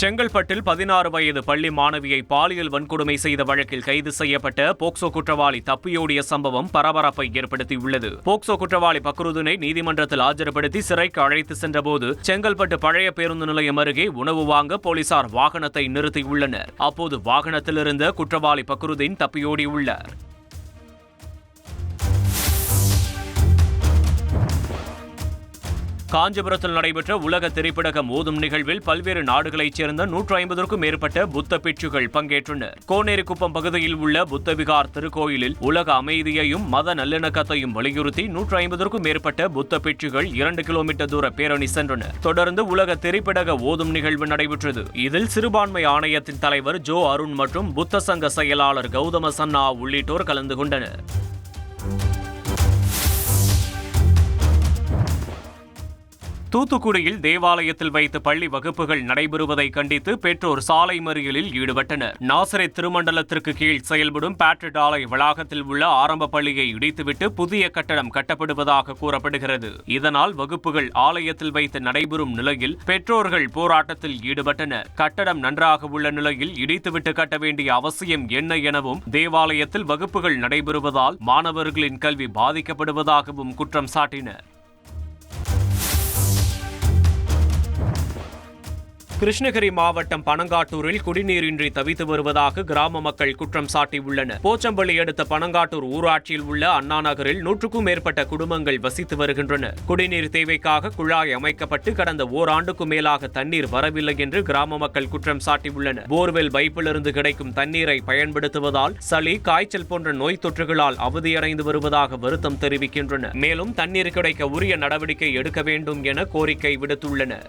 செங்கல்பட்டில் பதினாறு வயது பள்ளி மாணவியை பாலியல் வன்கொடுமை செய்த வழக்கில் கைது செய்யப்பட்ட போக்சோ குற்றவாளி தப்பியோடிய சம்பவம் பரபரப்பை ஏற்படுத்தியுள்ளது. போக்சோ குற்றவாளி பக்ருதுனை நீதிமன்றத்தில் ஆஜர்படுத்தி சிறைக்கு அழைத்து சென்றபோது செங்கல்பட்டு பழைய பேருந்து நிலையம் அருகே உணவு வாங்க போலீசார் வாகனத்தை நிறுத்தியுள்ளனர். அப்போது வாகனத்திலிருந்த குற்றவாளி பக்ருதீன் தப்பியோடியுள்ளார். காஞ்சிபுரத்தில் நடைபெற்ற உலக திரைப்படக மோதும் நிகழ்வில் பல்வேறு நாடுகளைச் சேர்ந்த நூற்று ஐம்பதற்கும் மேற்பட்ட புத்த பிட்சுகள் பங்கேற்றனர். கோனேரிக்குப்பம் பகுதியில் உள்ள புத்தவிகார் திருக்கோயிலில் உலக அமைதியையும் மத நல்லிணக்கத்தையும் வலியுறுத்தி நூற்று ஐம்பதற்கும் மேற்பட்ட புத்த பிட்சுகள் இரண்டு கிலோமீட்டர் தூர பேரணி சென்றனர். தொடர்ந்து உலக திரைப்படக ஓதும் நிகழ்வு நடைபெற்றது. இதில் சிறுபான்மை ஆணையத்தின் தலைவர் ஜோ அருண் மற்றும் புத்த சங்க செயலாளர் கௌதம சன்னா உள்ளிட்டோர் கலந்து கொண்டனர். தூத்துக்குடியில் தேவாலயத்தில் வைத்து பள்ளி வகுப்புகள் நடைபெறுவதை கண்டித்து பெற்றோர் சாலை மறியலில் ஈடுபட்டனர். நாசரை திருமண்டலத்திற்கு கீழ் செயல்படும் பேட்ரிட் ஆலை வளாகத்தில் உள்ள ஆரம்ப பள்ளியை இடித்துவிட்டு புதிய கட்டடம் கட்டப்படுவதாக கூறப்படுகிறது. இதனால் வகுப்புகள் ஆலயத்தில் வைத்து நடைபெறும் நிலையில் பெற்றோர்கள் போராட்டத்தில் ஈடுபட்டனர். கட்டடம் நன்றாக உள்ள நிலையில் இடித்துவிட்டு கட்ட வேண்டிய அவசியம் என்ன எனவும் தேவாலயத்தில் வகுப்புகள் நடைபெறுவதால் மாணவர்களின் கல்வி பாதிக்கப்படுவதாகவும் குற்றம் சாட்டினர். கிருஷ்ணகிரி மாவட்டம் பனங்காட்டூரில் குடிநீரின்றி தவித்து வருவதாக கிராம மக்கள் குற்றம் சாட்டியுள்ளனர். போச்சம்பள்ளி அடுத்த பனங்காட்டூர் ஊராட்சியில் உள்ள அண்ணா நகரில் நூற்றுக்கும் மேற்பட்ட குடும்பங்கள் வசித்து வருகின்றன குடிநீர் தேவைக்காக குழாய் அமைக்கப்பட்டு கடந்த ஓராண்டுக்கும் மேலாக தண்ணீர் வரவில்லை என்று கிராம மக்கள் குற்றம் சாட்டியுள்ளனர். போர்வெல் பைப்பிலிருந்து கிடைக்கும் தண்ணீரை பயன்படுத்துவதால் சளி காய்ச்சல் போன்ற நோய் தொற்றுகளால் அவதியடைந்து வருவதாக வருத்தம் தெரிவிக்கின்றனர். மேலும் தண்ணீர் கிடைக்க உரிய நடவடிக்கை எடுக்க வேண்டும் என கோரிக்கை விடுத்துள்ளனர்.